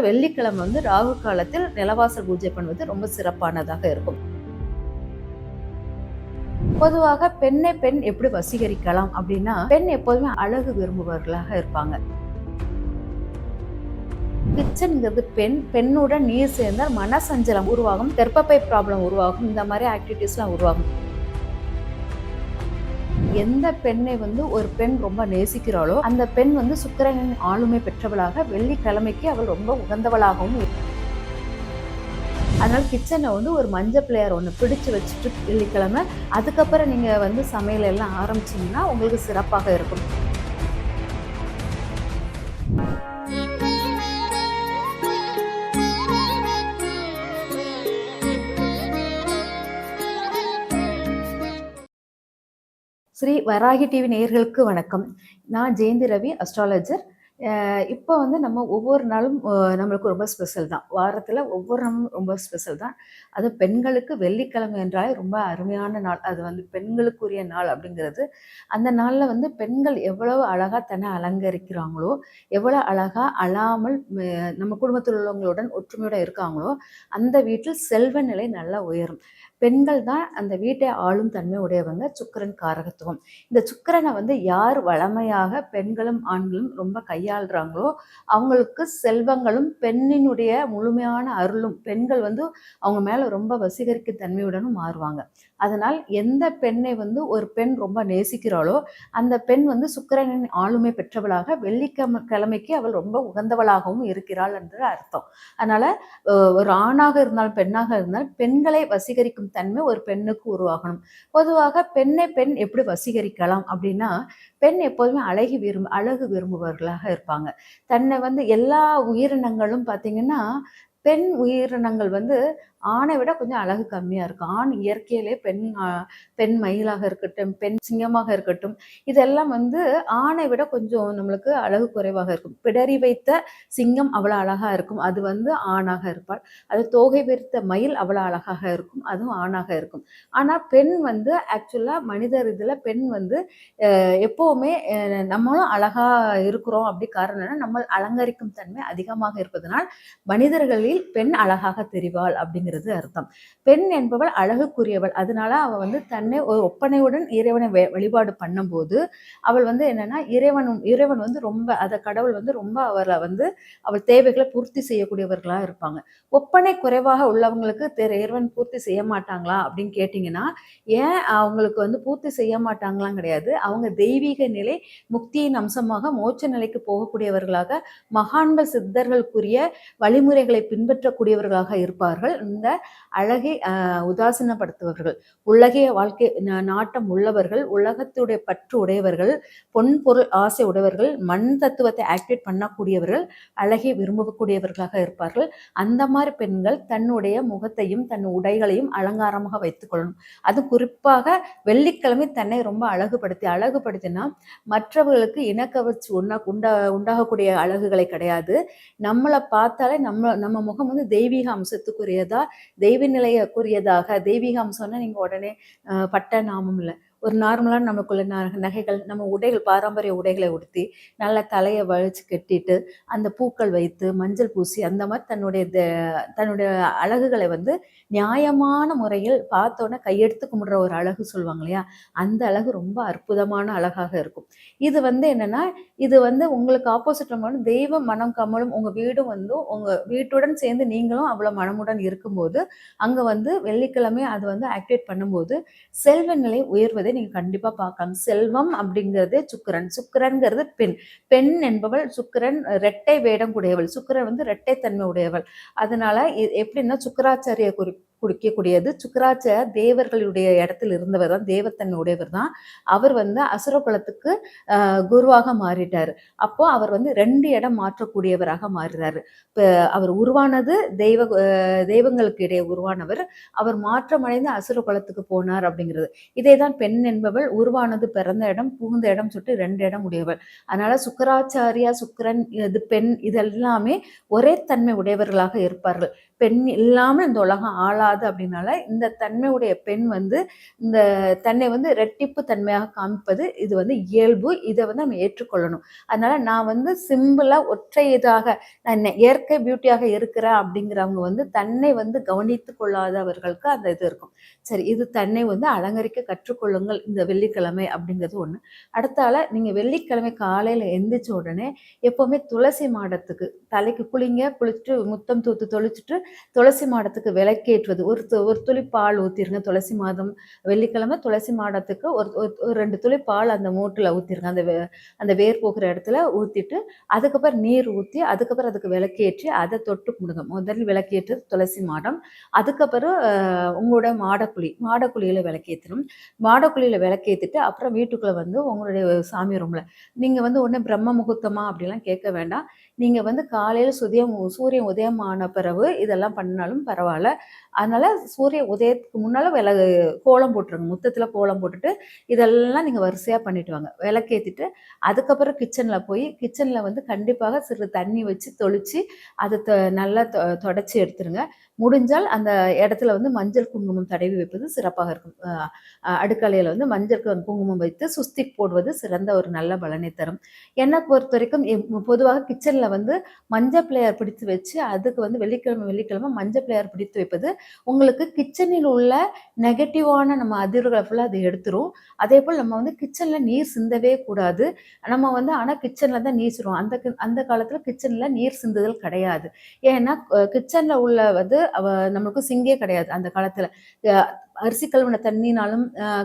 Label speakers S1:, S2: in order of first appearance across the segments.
S1: வெள்ளிக்கிழமை வந்து ராகு காலத்தில் நிலவாசல் பூஜை பண்ணுவது ரொம்ப சிறப்பானதாக இருக்கும். பொதுவாக பெண்ணை பெண் எப்படி வசீகரிக்கலாம் அப்படின்னா பெண் எப்போதுமே அழகு விரும்புபவர்களாக இருப்பாங்க. கிச்சன்ங்கிறது பெண் பெண்ணுடன் நீர் சேர்ந்தால் மனசஞ்சலம் உருவாகும் கர்ப்பப்பை ப்ராப்ளம் உருவாகும் இந்த மாதிரி ஆக்டிவிட்டீஸ்லாம் உருவாகும். எந்த பெண்ணை வந்து ஒரு பெண் ரொம்ப நேசிக்கிறாளோ அந்த பெண் வந்து சுக்கிரனின் ஆளுமை பெற்றவளாக வெள்ளிக்கிழமைக்கு அவள் ரொம்ப உகந்தவளாகவும் இருக்கும் அதனால் கிச்சனை வந்து ஒரு மஞ்சள் பிள்ளையார் ஒன்று பிடிச்சு வச்சுட்டு வெள்ளிக்கிழமை அதுக்கப்புறம் நீங்கள் வந்து சமையல் எல்லாம் ஆரம்பிச்சீங்கன்னா உங்களுக்கு சிறப்பாக இருக்கும். ஸ்ரீ வராகி டிவி நேயர்களுக்கு வணக்கம். நான் ஜெயந்தி ரவி அஸ்ட்ராலஜர் இப்போ வந்து நம்ம ஒவ்வொரு நாளும் நம்மளுக்கு ரொம்ப ஸ்பெஷல் தான். வாரத்தில் ஒவ்வொரு நாளும் ரொம்ப ஸ்பெஷல் தான். அது பெண்களுக்கு வெள்ளிக்கிழமை என்றாலே ரொம்ப அருமையான நாள். அது வந்து பெண்களுக்குரிய நாள் அப்படிங்கிறது. அந்த நாளில் வந்து பெண்கள் எவ்வளவு அழகாக தன்னை அலங்கரிக்கிறாங்களோ எவ்வளோ அழகாக அழாமல் நம்ம குடும்பத்தில் உள்ளவங்களுடன் ஒற்றுமையோட இருக்காங்களோ அந்த வீட்டில் செல்வ நிலை நல்லா உயரும். பெண்கள் தான் அந்த வீட்டை ஆளும் தன்மை உடையவங்க சுக்கிரன் காரகத்துவம். இந்த சுக்கரனை வந்து யார் வளமையாக பெண்களும் ஆண்களும் ரொம்ப கையாளுறாங்களோ அவங்களுக்கு செல்வங்களும் பெண்ணினுடைய முழுமையான அருளும் பெண்கள் வந்து அவங்க மேலே ரொம்ப வசீகரிக்க தன்மையுடனும் மாறுவாங்க. அதனால் எந்த பெண்ணை வந்து ஒரு பெண் ரொம்ப நேசிக்கிறாளோ அந்த பெண் வந்து சுக்கிரனின் ஆளுமை பெற்றவளாக வெள்ளிக்கிழமை கிழமைக்கு அவள் ரொம்ப உகந்தவளாகவும் இருக்கிறாள் என்று அர்த்தம். அதனால ஒரு ஆணாக இருந்தாலும் பெண்ணாக இருந்தாலும் பெண்களை வசீகரிக்கும் தன்மை ஒரு பெண்ணுக்கு உருவாகணும். பொதுவாக பெண்ணை பெண் எப்படி வசீகரிக்கலாம் அப்படின்னா பெண் எப்போதுமே அழகி விரும்பு அழகு விரும்புபவர்களாக இருப்பாங்க. தன்னை வந்து எல்லா உயிரினங்களும் பார்த்தீங்கன்னா பெண் உயிரினங்கள் வந்து ஆணை விட கொஞ்சம் அழகு கம்மியாக இருக்கும். ஆண் இயற்கையிலே பெண் பெண் மயிலாக இருக்கட்டும் பெண் சிங்கமாக இருக்கட்டும் இதெல்லாம் வந்து ஆணை விட கொஞ்சம் நம்மளுக்கு அழகு குறைவாக இருக்கும். பிடரி வைத்த சிங்கம் அவ்வளோ அழகாக இருக்கும். அது வந்து ஆணாக இருப்பாள். அது தோகை விரித்த மயில் அவ்வளோ அழகாக இருக்கும். அதுவும் ஆணாக இருக்கும். ஆனால் பெண் வந்து ஆக்சுவலாக மனிதர் இதில் பெண் வந்து எப்போவுமே நம்மளும் அழகாக இருக்கிறோம். அப்படி காரணம் நம்ம அலங்கரிக்கும் தன்மை அதிகமாக இருப்பதனால் மனிதர்களில் பெண் அழகாக தெரிவாள் அப்படிங்கிறது அர்த்தம். பெண் என்பவள் அழகுக்குரியவள். அதனால அவள் வந்து தன்னை ஒரு ஒப்பனையுடன் இறைவனை வெ- வழிபாடு பண்ணும்போது அவள் வந்து என்னன்னா இறைவனும் இறைவன் வந்து ரொம்ப அதை கடவுள் வந்து ரொம்ப அவளை வந்து அவள் தேவைகளை பூர்த்தி செய்யக்கூடியவர்களாக இருப்பாங்க. ஒப்பனை குறைவாக உள்ளவங்களுக்கு தெரு இறைவன் பூர்த்தி செய்ய மாட்டாங்களா அப்படின்னு கேட்டிங்கன்னா ஏன் அவங்களுக்கு வந்து பூர்த்தி செய்ய மாட்டாங்களாம் கிடையாது. அவங்க தெய்வீக நிலை முக்தியின் அம்சமாக மோட்ச நிலைக்கு போகக்கூடியவர்களாக மகான்கள் சித்தர்களுக்குரிய வழிமுறைகளை பின்பற்றக்கூடியவர்களாக இருப்பார்கள். இந்த அழகை உதாசீனப்படுத்துபவர்கள் உலகிய வாழ்க்கை நாட்டம் உள்ளவர்கள் உலகத்துடைய பற்று உடையவர்கள் பொன் பொருள் ஆசை உடையவர்கள் மண் தத்துவத்தை ஆக்டிவேட் பண்ணக்கூடியவர்கள் அழகை விரும்பக்கூடியவர்களாக இருப்பார்கள். அந்த மாதிரி பெண்கள் தன்னுடைய முகத்தையும் தன் உடைகளையும் அலங்காரமாக வைத்துக்கொள்ளணும் அது குறிப்பாக வெள்ளிக்கிழமை தன்னை ரொம்ப அழகுபடுத்தி அழகுபடுத்தினா மற்றவர்களுக்கு இணக்கவச்சு உண்டா உண்டா உண்டாகக்கூடிய அழகுகளை கிடையாது. நம்மளை பார்த்தாலே நம்ம நம்ம முகம் வந்து தெய்வீக அம்சத்துக்குரியதா தெய்வ நிலையக்குரியதாக. தெய்வீக அம்சம்னா நீங்கள் உடனே பட்ட நாமம் இல்லை. ஒரு நார்மலான நமக்குள்ள ந- நகைகள் நம்ம உடைகள் பாரம்பரிய உடைகளை உடுத்தி நல்ல தலையை வழிச்சு கட்டிட்டு அந்த பூக்கள் வைத்து மஞ்சள் பூசி அந்த மாதிரி தன்னுடைய த- தன்னுடைய அழகுகளை வந்து நியாயமான முறையில் பார்த்தோன்னே கையெடுத்து கும்பிடுற ஒரு அழகு சொல்லுவாங்க இல்லையா? அந்த அழகு ரொம்ப அற்புதமான அழகாக இருக்கும். இது வந்து என்னன்னா இது வந்து உங்களுக்கு ஆப்போசிட் வந்து தெய்வம் மனம் கமலும் உங்கள் வீடும் வந்து உங்கள் வீட்டுடன் சேர்ந்து நீங்களும் அவ்வளோ மனமுடன் இருக்கும்போது அங்கே வந்து வெள்ளிக்கிழமை அது வந்து ஆக்டிவேட் பண்ணும்போது செல்வ நிலை உயர்வதை நீங்க கண்டிப்பா பார்க்கலாம். செல்வம் அப்படிங்கிறது சுக்கரன். சுக்கிரன்கிறது பெண். பெண் என்பவள் சுக்கிரன் ரெட்டை வேடம் கூடியவள் சுக்கிரன் வந்து ரெட்டை தன்மை உடையவள். அதனால எப்படின்னா சுக்கராச்சாரிய குறிப்பு குடிக்கக்கூடியது. சுக்கராச்ச தேவர்களுடைய இடத்தில் இருந்தவர் தான் தேவத்தன் உடையவர் தான் அவர் வந்து அசுர குலத்துக்கு குருவாக மாறிட்டார். அப்போ அவர் வந்து ரெண்டு இடம் மாற்றக்கூடியவராக மாறுறாரு. இப்போ அவர் உருவானது தெய்வ தெய்வங்களுக்கு இடையே உருவானவர். அவர் மாற்றமடைந்து அசுர குலத்துக்கு போனார் அப்படிங்கிறது. இதே தான் பெண் என்பவள் உருவானது பிறந்த இடம் புகுந்த இடம் சொல்லிட்டு ரெண்டு இடம் உடையவள். அதனால சுக்கராச்சாரியா சுக்கரன் இது பெண் இதெல்லாமே ஒரே தன்மை உடையவர்களாக இருப்பார்கள். பெண் இல்லாமல் இந்த உலகம் ஆளாது அப்படின்னால இந்த தன்மையுடைய பெண் வந்து இந்த தன்னை வந்து ரெட்டிப்பு தன்மையாக காமிப்பது இது வந்து இயல்பு. இதை வந்து நம்ம ஏற்றுக்கொள்ளணும். அதனால நான் வந்து சிம்பிளாக ஒற்றை இதாக நான் இயற்கை பியூட்டியாக இருக்கிறேன் அப்படிங்கிறவங்க வந்து தன்னை வந்து கவனித்து கொள்ளாதவர்களுக்கு அந்த இது இருக்கும். சரி இது தன்னை வந்து அலங்கரிக்க கற்றுக்கொள்ளுங்கள் இந்த வெள்ளிக்கிழமை அப்படிங்கிறது ஒன்று அடுத்தால நீங்கள் வெள்ளிக்கிழமை காலையில் எந்திரிச்ச உடனே எப்போவுமே துளசி மாடத்துக்கு தலைக்கு குளிங்க குளிச்சுட்டு முத்தம் தூத்து தொளிச்சுட்டு துளசி மாடத்துக்கு விளக்கேற்றுவது ஒரு து- ஒரு துளி பால் ஊற்றிருங்க துளசி மாதம் வெள்ளிக்கிழமை துளசி மாடத்துக்கு ஒரு ஒரு- ரெண்டு துளி பால் அந்த மூட்டில் ஊற்றிருங்க அந்த வே- அந்த வேர் போகிற இடத்துல ஊற்றிட்டு அதுக்கப்புறம் நீர் ஊற்றி அதுக்கப்புறம் அதுக்கு விளக்கேற்றி அதை தொட்டு கும்பிடுங்க முதல் விளக்கேற்று துளசி மாடம் அதுக்கப்புறம் உங்களோட மாடக்குழி மாடக்குழியில் விளக்கேற்றணும். மாடக்குழியில் விளக்கேற்றிட்டு அப்புறம் வீட்டுக்குள்ளே வந்து உங்களுடைய சாமி ரூமில் நீங்கள் வந்து ஒன்று பிரம்ம முகூர்த்தமாக அப்படிலாம் கேட்க வேண்டாம். நீங்கள் வந்து காலையில் சுதியம் சூரியன் உதயம் ஆன பிறகு இதெல்லாம் பண்ணாலும் பரவாயில்ல. அந்த அதனால சூரிய உதயத்துக்கு முன்னால் வில கோலம் போட்டுருங்க. முத்தத்தில் கோலம் போட்டுட்டு இதெல்லாம் நீங்கள் வரிசையாக பண்ணிட்டு வாங்க. விளக்கேற்றிட்டு அதுக்கப்புறம் கிச்சனில் போய் கிச்சனில் வந்து கண்டிப்பாக சிறு தண்ணி வச்சு தொளித்து அதை நல்லா தொடச்சி எடுத்துருங்க. முடிஞ்சால் அந்த இடத்துல வந்து மஞ்சள் குங்குமம் தடவி வைப்பது சிறப்பாக இருக்கும். அடுக்கலையில் வந்து மஞ்சள் குங்குமம் வைத்து சுஸ்தி போடுவது சிறந்த ஒரு நல்ல பலனை தரும். என்னை பொறுத்த வரைக்கும் பொதுவாக கிச்சனில் வந்து மஞ்சள் பிளேயர் பிடித்து வச்சு அதுக்கு வந்து வெள்ளிக்கிழமை வெள்ளிக்கிழமை மஞ்சள் பிளேயர் பிடித்து வைப்பது உங்களுக்கு கிச்சனில் உள்ள நெகட்டிவான நம்ம அதிர்வுகளை ஃபுல்லாக அது எடுத்துரும். அதே போல் நம்ம வந்து கிச்சனில் நீர் சிந்தவே கூடாது. நம்ம வந்து ஆனால் கிச்சனில் தான் நீர் சிறுவோம். அந்த அந்த காலத்தில் கிச்சனில் நீர் சிந்துதல் கிடையாது. ஏன்னா கிச்சனில் உள்ள வந்து அவ நம்மளுக்கு சிங்கே கிடையாது அந்த காலத்தில். அரிசி கழுவின தண்ணினாலும்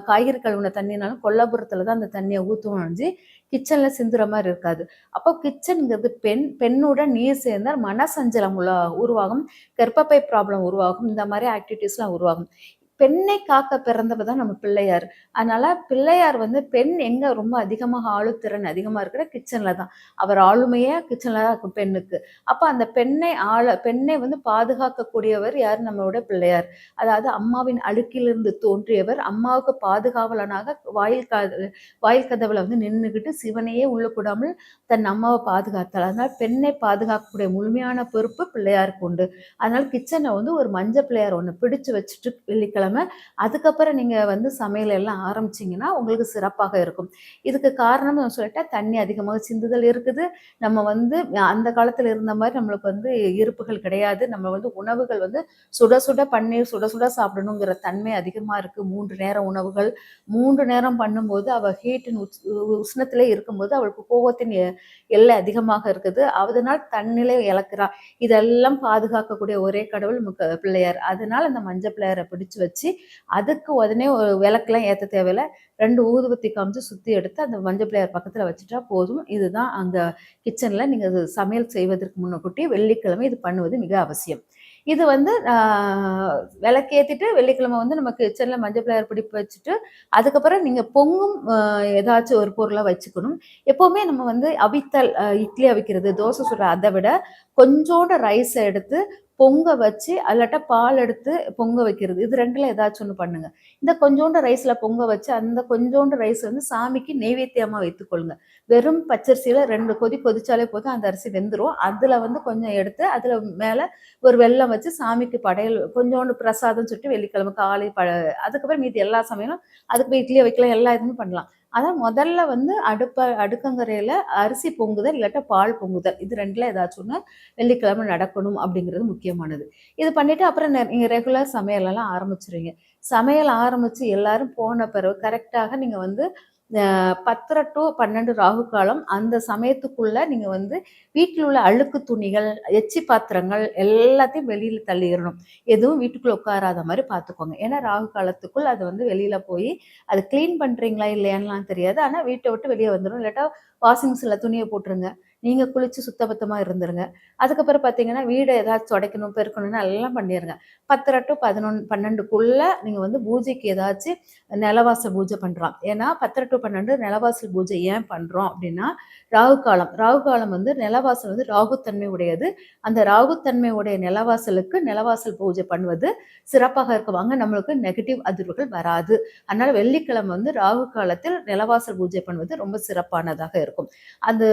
S1: காய்கறி கழுவின தண்ணினாலும் கொல்லாபுரத்துல தான் அந்த தண்ணியை ஊற்றுவோம் அணிஞ்சு கிச்சனில் சிந்துற மாதிரி இருக்காது. அப்போ கிச்சனுங்கிறது பெண் பெண்ணோட நீர் சேர்ந்தால் மனசஞ்சலம் உள்ள உருவாகும். கர்ப்பப்பை ப்ராப்ளம் உருவாகும். இந்த மாதிரி ஆக்டிவிட்டீஸ்லாம் உருவாகும். பெண்ணை காக்க பிறந்தவ தான் நம்ம பிள்ளையார். அதனால பிள்ளையார் வந்து பெண் எங்க ரொம்ப அதிகமாக ஆளுத்திறன் அதிகமாக இருக்கிற கிச்சன்ல தான். அவர் ஆளுமையே கிச்சன்ல தான் இருக்கும் பெண்ணுக்கு. அப்போ அந்த பெண்ணை ஆள பெண்ணை வந்து பாதுகாக்கக்கூடியவர் யார்? நம்மளோட பிள்ளையார். அதாவது அம்மாவின் அழுக்கிலிருந்து தோன்றியவர். அம்மாவுக்கு பாதுகாவலனாக வாயில் வாயில் கதவுல வந்து நின்றுக்கிட்டு சிவனையே உள்ளக்கூடாமல் தன் அம்மாவை பாதுகாத்தாள் அதனால் பெண்ணை பாதுகாக்கக்கூடிய முழுமையான பொறுப்பு பிள்ளையாருக்கு உண்டு. அதனால கிச்சனை வந்து ஒரு மஞ்சள் பிள்ளையார் ஒன்று பிடிச்சு வச்சுட்டு வெள்ளிக்கிழமை அதுக்கப்புறம் நீங்கள் வந்து சமையல் எல்லாம் ஆரம்பிச்சிங்கன்னா உங்களுக்கு சிறப்பாக இருக்கும். இதுக்கு காரணம் சொல்லிட்டா தண்ணி அதிகமாக சிந்துதல் இருக்குது. நம்ம வந்து அந்த காலத்தில் இருந்த மாதிரி நம்மளுக்கு வந்து இருப்புகள் கிடையாது. நம்ம வந்து உணவுகள் வந்து சுட சுட பன்னீர் சுட சுட சாப்பிடணுங்கிற தன்மை அதிகமாக இருக்குது மூன்று நேரம் உணவுகள் மூன்று நேரம் பண்ணும்போது அவள் ஹீட்டின் உச் உஷ்ணத்திலே இருக்கும்போது அவளுக்கு கோபத்தின் எல்லை அதிகமாக இருக்குது. அதனால் தன்னிலை இழக்கிறா இதெல்லாம் பாதுகாக்கக்கூடிய ஒரே கடவுள் முக்க பிள்ளையார். அதனால் அந்த மஞ்சள் பிள்ளையாரை பிடிச்சு வச்சு வச்சு அதுக்கு உடனே ஒரு விளக்கெல்லாம் ஏற்ற தேவையில்ல. ரெண்டு ஊதுபத்தி காமிச்சு சுற்றி எடுத்து அந்த மஞ்சள் பிள்ளையார் பக்கத்தில் வச்சுட்டா போதும். இதுதான் அங்கே கிச்சனில் நீங்கள் சமையல் செய்வதற்கு முன்னக்கூட்டி வெள்ளிக்கிழமை இது பண்ணுவது மிக அவசியம். இது வந்து விளக்கேற்றிட்டு வெள்ளிக்கிழமை வந்து நம்ம கிச்சனில் மஞ்சள் பிள்ளையார் பிடிப்பு வச்சுட்டு அதுக்கப்புறம் நீங்கள் பொங்கும் ஏதாச்சும் ஒரு பொருளாக வச்சுக்கணும். எப்போவுமே நம்ம வந்து அவித்தல் இட்லி அவிக்கிறது தோசை சுடுற அதை விட கொஞ்சோண்டு ரைஸை எடுத்து பொங்க வச்சு அல்லாட்டா பால் எடுத்து பொங்க வைக்கிறது. இது ரெண்டுல ஏதாச்சும் ஒன்று பண்ணுங்க. இந்த கொஞ்சோண்டு ரைஸ்ல பொங்க வச்சு அந்த கொஞ்சோண்டு ரைஸ் வந்து சாமிக்கு நெய்வேத்தியமா வைத்துக்கொள்ளுங்க. வெறும் பச்சரிசியில ரெண்டு கொதி கொதிச்சாலே போதும். அந்த அரிசி வெந்துடும் அதுல வந்து கொஞ்சம் எடுத்து அதுல மேல ஒரு வெல்லம் வச்சு சாமிக்கு படையல் கொஞ்சோண்டு பிரசாதம் சுட்டு வெள்ளிக்கிழமை காலை ப அதுக்கப்புறம் மீதி எல்லா சமையலும் அதுக்கு போய் இட்லியை வைக்கலாம். எல்லா இதுவும் பண்ணலாம். அதான் முதல்ல வந்து அடுப்ப அடுக்கங்கரையில அரிசி பொங்குதல் இல்லாட்டா பால் பொங்குதல். இது ரெண்டுல ஏதாச்சும் ஒன்று வெள்ளிக்கிழமை நடக்கணும் அப்படிங்கிறது முக்கியமானது. இது பண்ணிட்டு அப்புறம் நீங்கள் நீங்க ரெகுலர் சமையலெல்லாம் ஆரம்பிச்சிருவீங்க. சமையல் ஆரம்பிச்சு எல்லாரும் போன பிறகு கரெக்டாக நீங்க வந்து பத்தரை டு பன்னெண்டு ராகு காலம் அந்த சமயத்துக்குள்ள நீங்க வந்து வீட்டில் உள்ள அழுக்கு துணிகள் எச்சி பாத்திரங்கள் எல்லாத்தையும் வெளியில தள்ளிடணும். எதுவும் வீட்டுக்குள்ள உட்காராத மாதிரி பார்த்துக்கோங்க ஏன்னா ராகு காலத்துக்குள் அது வந்து வெளியில போய் அது க்ளீன் பண்றீங்களா இல்லையான்லாம் தெரியாது. ஆனா வீட்டை விட்டு வெளியே வந்துடும் இல்லாட்டா வாஷிங் மிஷினில் துணியை போட்டுருங்க. நீங்கள் குளித்து சுத்தபத்தமாக இருந்துருங்க. அதுக்கப்புறம் பார்த்தீங்கன்னா வீடை ஏதாச்சும் துடைக்கணும் பெருக்கணும்னு எல்லாம் பண்ணிடுங்க பத்தரை டு பதினொன்று பன்னெண்டுக்குள்ளே நீங்கள் வந்து பூஜைக்கு ஏதாச்சும் நிலவாசல் பூஜை பண்ணுறோம் ஏன்னா பத்தரை டு பன்னெண்டு நிலவாசல் பூஜை ஏன் பண்ணுறோம் அப்படின்னா ராகு காலம். ராகு காலம் வந்து நிலவாசல் வந்து ராகுத்தன்மை உடையது. அந்த ராகுத்தன்மை உடைய நிலவாசலுக்கு நிலவாசல் பூஜை பண்ணுவது சிறப்பாக இருக்குவாங்க நம்மளுக்கு நெகட்டிவ் அதிர்வுகள் வராது. அதனால் வெள்ளிக்கிழமை வந்து ராகு காலத்தில் நிலவாசல் பூஜை பண்ணுவது ரொம்ப சிறப்பானதாக இருக்கும். அந்த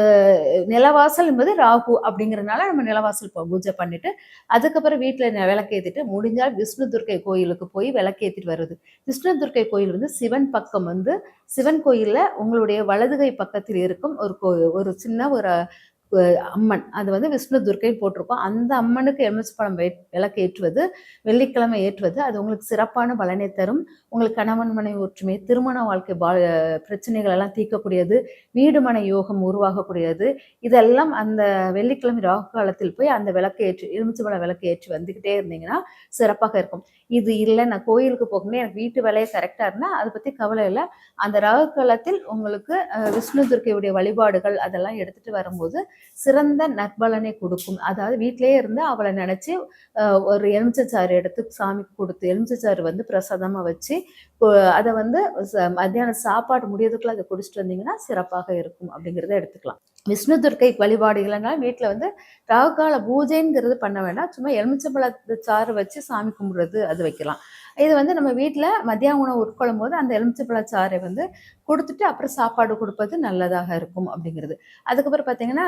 S1: நிலவாசல் என்பது ராகு அப்படிங்கிறதுனால நம்ம நிலவாசல் பூஜை பண்ணிட்டு அதுக்கப்புறம் வீட்டில் விளக்கேற்றிட்டு முடிஞ்சால் விஷ்ணு துர்க்கை கோயிலுக்கு போய் விளக்கேற்றிட்டு வருது விஷ்ணு துர்க்கை கோயில் வந்து சிவன் பக்கம் வந்து சிவன் கோயிலில் உங்களுடைய வலதுகை பக்கத்தில் இருக்கும் ஒரு கோ ஒரு சின்ன ஒரு அம்மன். அது வந்து விஷ்ணு துர்க்கை போட்டிருக்கோம். அந்த அம்மனுக்கு எலுமிச்சப்பழம் விளக்கு ஏற்றுவது வெள்ளிக்கிழமை ஏற்றுவது அது உங்களுக்கு சிறப்பான பலனை தரும். உங்களுக்கு கணவன் மனை ஒற்றுமை திருமண வாழ்க்கை பிரச்சனைகள் எல்லாம் தீர்க்கக்கூடியது. வீடு மனை யோகம் உருவாகக்கூடியது. இதெல்லாம் அந்த வெள்ளிக்கிழமை ராகு காலத்தில் போய் அந்த விளக்கு ஏற்றி எலுமிச்சப்பழம் விளக்கு ஏற்றி வந்துக்கிட்டே இருந்தீங்கன்னா சிறப்பாக இருக்கும். இது இல்லை நான் கோயிலுக்கு போகணும் எனக்கு வீட்டு வேலையை கரெக்டாக இருந்தால் அதை பற்றி கவலை இல்லை. அந்த ராகு காலத்தில் உங்களுக்கு விஷ்ணு துர்க்கையுடைய வழிபாடுகள் அதெல்லாம் எடுத்துகிட்டு வரும்போது சிறந்த நற்பலனை கொடுக்கும். அதாவது வீட்டிலேயே இருந்து அவளை நினச்சி ஒரு எலுமிச்சச்சாறு எடுத்து சாமிக்கு கொடுத்து எலுமிச்சச்சாறு வந்து பிரசாதமாக வச்சு அதை வந்து மத்தியானம் சாப்பாடு முடியறதுக்குள்ள அதை குடிச்சிட்டு வந்தீங்கன்னா சிறப்பாக இருக்கும் அப்படிங்கிறத எடுத்துக்கலாம். விஷ்ணு துர்க்கை வழிபாடுகள்னா வீட்டில் வந்து ராகுகால பூஜைங்கிறது பண்ண வேண்டாம். சும்மா எலுமிச்சம்பழத்து சாறு வச்சு சாமி கும்பிடுறது அது வைக்கலாம். இது வந்து நம்ம வீட்டில் மதிய உணவு உட்கொள்ளும் போது அந்த எலுமிச்சப்பழச்சாறை வந்து கொடுத்துட்டு அப்புறம் சாப்பாடு கொடுப்பது நல்லதாக இருக்கும் அப்படிங்கிறது. அதுக்கப்புறம் பார்த்தீங்கன்னா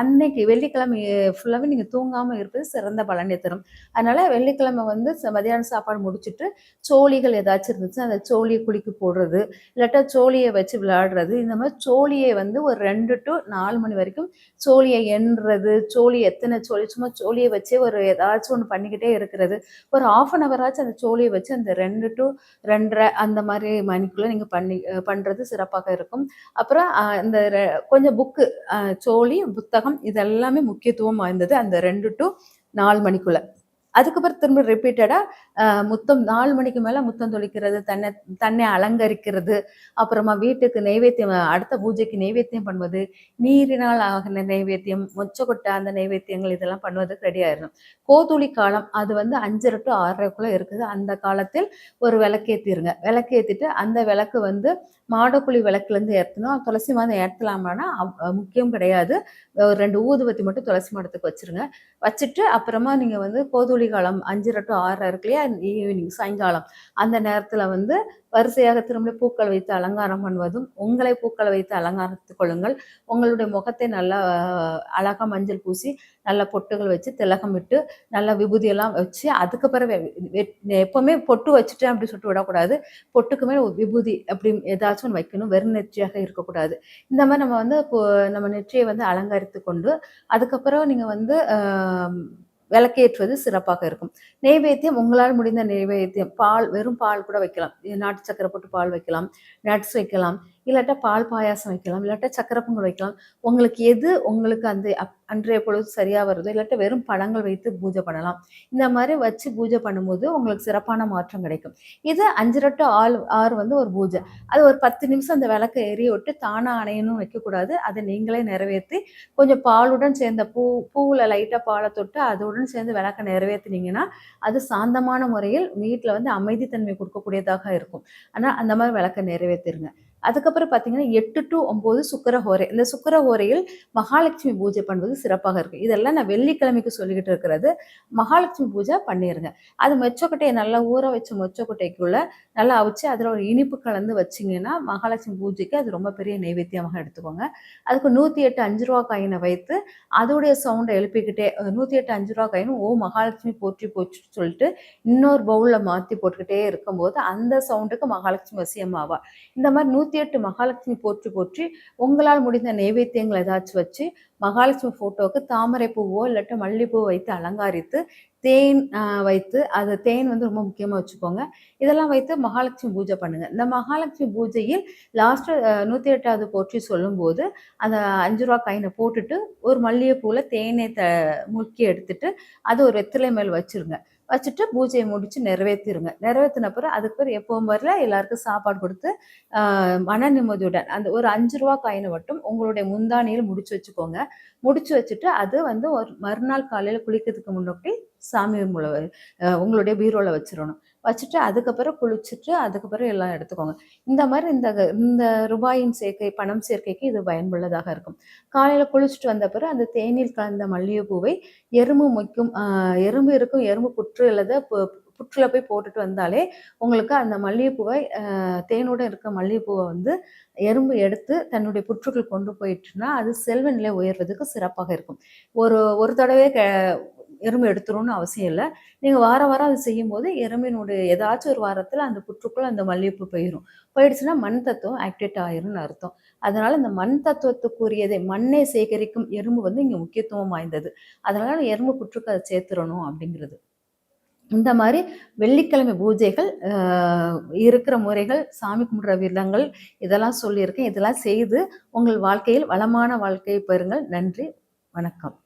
S1: அன்னைக்கு வெள்ளிக்கிழமை ஃபுல்லாகவே நீங்கள் தூங்காமல் இருப்பது சிறந்த பலனை தரும். அதனால் வெள்ளிக்கிழமை வந்து மதியானம் சாப்பாடு முடிச்சுட்டு சோழிகள் ஏதாச்சும் இருந்துச்சு அந்த சோழியை குளிக்க போடுறது இல்லாட்டா சோழியை வச்சு விளையாடுறது இந்த மாதிரி சோழியை வந்து ஒரு ரெண்டு டு நாலு மணி வரைக்கும் சோழியை எண்ணுறது சோழி எத்தனை சோழி சும்மா சோழியை வச்சே ஒரு ஏதாச்சும் ஒன்று பண்ணிக்கிட்டே இருக்கிறது. ஒரு ஆஃப் அன் ஹவராச்சும் அந்த சோழியை வச்சு வச்சு அந்த ரெண்டு டு ரெண்டரை அந்த மாதிரி மணிக்குள்ளே நீங்கள் பண்ணி பண்ணுறது சிறப்பாக இருக்கும். அப்புறம் இந்த கொஞ்சம் புக்கு சோழி புத்தகம் இதெல்லாமே முக்கியத்துவம் வாய்ந்தது அந்த ரெண்டு டு நாலு மணிக்குள்ளே. அதுக்கப்புறம் திரும்ப ரிப்பீட்டடாக முத்தம் நாலு மணிக்கு மேலே முத்தம் தொளிக்கிறது தன்னை தன்னை அலங்கரிக்கிறது அப்புறமா வீட்டுக்கு நைவேத்தியம் அடுத்த பூஜைக்கு நைவேத்தியம் பண்ணுவது நீரினால் ஆகின நைவேத்தியம் மொச்சக்கொட்டை அந்த நைவேத்தியங்கள் இதெல்லாம் பண்ணுவதுக்கு ரெடி ஆயிடும் கோதுளி காலம் அது வந்து அஞ்சரை டு ஆறரைக்குள்ளே இருக்குது. அந்த காலத்தில் ஒரு விளக்கேற்றிருங்க விளக்கேற்றிட்டு அந்த விளக்கு வந்து மாடக்குழி விளக்குலேருந்து ஏற்றணும். துளசி மாதம் ஏற்றலாமான்னா முக்கியம் கிடையாது. ஒரு ரெண்டு ஊதுபத்தி மட்டும் துளசி மாடத்துக்கு வச்சுருங்க. வச்சுட்டு அப்புறமா நீங்கள் வந்து கோதுளி காலம் அஞ்சரை டு ஆறரை இருக்கு இல்லையா? ஈவினிங் சாயங்காலம். அந்த நேரத்தில் வந்து வரிசையாக திரும்ப பூக்கள் வைத்து அலங்காரம் பண்ணுவதும் உங்களை பூக்களை வைத்து அலங்காரத்து கொள்ளுங்கள். உங்களுடைய முகத்தை நல்லா அழகாக மஞ்சள் பூசி நல்ல பொட்டுகள் வச்சு திலகம் விட்டு நல்ல விபூதியெல்லாம் வச்சு அதுக்கு பிறகு எப்போவுமே பொட்டு வச்சுட்டேன் அப்படி சுட்டு விடக்கூடாது. பொட்டுக்குமே விபூதி அப்படி ஏதாச்சும் ஒன்று வைக்கணும். வெறும் நெற்றியாக இருக்கக்கூடாது. இந்த மாதிரி நம்ம வந்து நம்ம நெற்றியை வந்து அலங்கரித்து கொண்டு அதுக்கப்புறம் நீங்கள் வந்து விளக்கேற்றுவது சிறப்பாக இருக்கும். நெய்வேத்தியம் உங்களால் முடிந்த நெய்வேத்தியம் பால் வெறும் பால் கூட வைக்கலாம். நாட்டு சக்கரை போட்டு பால் வைக்கலாம் நட்ஸ் வைக்கலாம். இல்லாட்டா பால் பாயாசம் வைக்கலாம் இல்லாட்டா சக்கரை பொங்கல் வைக்கலாம். உங்களுக்கு எது உங்களுக்கு அந்த அன்றைய பொழுது சரியாக வருதோ இல்லாட்டா வெறும் பழங்கள் வைத்து பூஜை பண்ணலாம். இந்த மாதிரி வச்சு பூஜை பண்ணும்போது உங்களுக்கு சிறப்பான மாற்றம் கிடைக்கும். இது அஞ்சு ரெட்டு ஆள் ஆறு வந்து ஒரு பூஜை. அது ஒரு பத்து நிமிஷம் அந்த விளக்கை எரிய விட்டு தானாக அணையணும் வைக்கக்கூடாது. அதை நீங்களே நிறைவேற்றி கொஞ்சம் பாலுடன் சேர்ந்த பூ பூவில் லைட்டாக பாலை தொட்டு அதோடன் சேர்ந்து விளக்கை நிறைவேற்றினீங்கன்னா அது சாந்தமான முறையில் வீட்டில் வந்து அமைதித்தன்மை கொடுக்கக்கூடியதாக இருக்கும். ஆனால் அந்த மாதிரி விளக்கை நிறைவேற்றிருங்க. அதுக்கப்புறம் பார்த்தீங்கன்னா எட்டு டு ஒம்பது சுக்கர ஹோரை இந்த சுக்கர ஹோரையில் மகாலட்சுமி பூஜை பண்ணுவது சிறப்பாக இருக்குது இதெல்லாம் நான் வெள்ளிக்கிழமைக்கு சொல்லிக்கிட்டு இருக்கிறது. மகாலட்சுமி பூஜை பண்ணிடுங்க அது மொச்சக்கொட்டையை நல்லா ஊற வச்ச மொச்சக்கொட்டைக்குள்ள நல்லா அவிச்சு அதில் ஒரு இனிப்பு கலந்து வச்சிங்கன்னா மகாலட்சுமி பூஜைக்கு அது ரொம்ப பெரிய நைவேத்தியமாக எடுத்துக்கோங்க. அதுக்கு நூற்றி எட்டு அஞ்சு ரூபா காயினை வைத்து அதோடைய சவுண்டை எழுப்பிக்கிட்டே நூற்றி எட்டு அஞ்சு ரூபா காயினும் ஓ மகாலட்சுமி போற்றி போச்சுன்னு சொல்லிட்டு இன்னொரு பவுலில் மாற்றி போட்டுக்கிட்டே இருக்கும்போது அந்த சவுண்டுக்கு மகாலட்சுமி வசியமாவா இந்த மாதிரி நூற்றி நூற்றி எட்டு மகாலட்சுமி போற்றி போற்றி உங்களால் முடிந்த நைவேத்தியங்கள் ஏதாச்சும் வச்சு மகாலட்சுமி ஃபோட்டோவுக்கு தாமரை பூவோ இல்லாட்டி மல்லிப்பூ வைத்து அலங்காரித்து தேன் வைத்து அது தேன் வந்து ரொம்ப முக்கியமாக வச்சுக்கோங்க. இதெல்லாம் வைத்து மகாலட்சுமி பூஜை பண்ணுங்கள் இந்த மகாலட்சுமி பூஜையில் லாஸ்ட்டு நூற்றி எட்டாவது போற்றி சொல்லும்போது அந்த அஞ்சு ரூபா காயினை போட்டுட்டு ஒரு மல்லிகைப்பூவில் தேனை த முக்கி எடுத்துட்டு அது ஒரு வெத்திலை மேல் வச்சுருங்க. வச்சுட்டு பூஜையை முடித்து நிறைவேற்றிருங்க நிறைவேற்றின பிறகு அதுக்கு பிறகு எப்பவும் வரல எல்லாருக்கும் சாப்பாடு கொடுத்து மன நிம்மதியுடன் அந்த ஒரு அஞ்சு ரூபா காயினை மட்டும் உங்களுடைய முந்தானியில் முடிச்சு வச்சுக்கோங்க. முடிச்சு வச்சுட்டு அது வந்து ஒரு மறுநாள் காலையில் குளிக்கிறதுக்கு முன்னாடி சாமி உங்களுடைய பீரோவில் வச்சிடணும் வச்சுட்டு அதுக்கப்புறம் குளிச்சுட்டு அதுக்கப்புறம் எல்லாம் எடுத்துக்கோங்க. இந்த மாதிரி இந்த இந்த ரூபாயின் சேர்க்கை பணம் சேர்க்கைக்கு இது பயனுள்ளதாக இருக்கும். காலையில் குளிச்சுட்டு வந்த பிறகு அந்த தேநீர் கலந்த மல்லிகைப்பூவை எறும்பு மொய்க்கும் எறும்பு இருக்கும் எறும்பு புற்று இல்லாத புற்றில் போய் போட்டுட்டு வந்தாலே உங்களுக்கு அந்த மல்லிகைப்பூவை தேனோட இருக்க மல்லிகைப்பூவை வந்து எறும்பு எடுத்து தன்னுடைய புற்றுக்குள் கொண்டு போயிட்டுனா அது செல்வ நிலை உயர்வதற்கு சிறப்பாக இருக்கும். ஒரு ஒரு தடவை எறும்பு எடுத்துரும்னு அவசியம் இல்லை. நீங்கள் வார வாரம் அது செய்யும்போது எறும்பினுடைய ஏதாச்சும் ஒரு வாரத்தில் அந்த புற்றுக்குள்ளே அந்த மல்லிகைப்பூ போயிடும் போயிடுச்சுன்னா மண் தத்துவம் ஆக்டிவேட் ஆயிரும்னு அர்த்தம். அதனால இந்த மண் தத்துவத்துக்குரியதை மண்ணை சேகரிக்கும் எறும்பு வந்து இங்கே முக்கியத்துவம் வாய்ந்தது. அதனால எறும்பு புற்றுக்கு அதை சேர்த்துடணும் அப்படிங்கிறது. இந்த மாதிரி வெள்ளிக்கிழமை பூஜைகள் இருக்கிற முறைகள் சாமி கும்பிடுற விதங்கள் இதெல்லாம் சொல்லியிருக்கேன். இதெல்லாம் செய்து உங்கள் வாழ்க்கையில் வளமான வாழ்க்கையை பெறுங்கள். நன்றி வணக்கம்.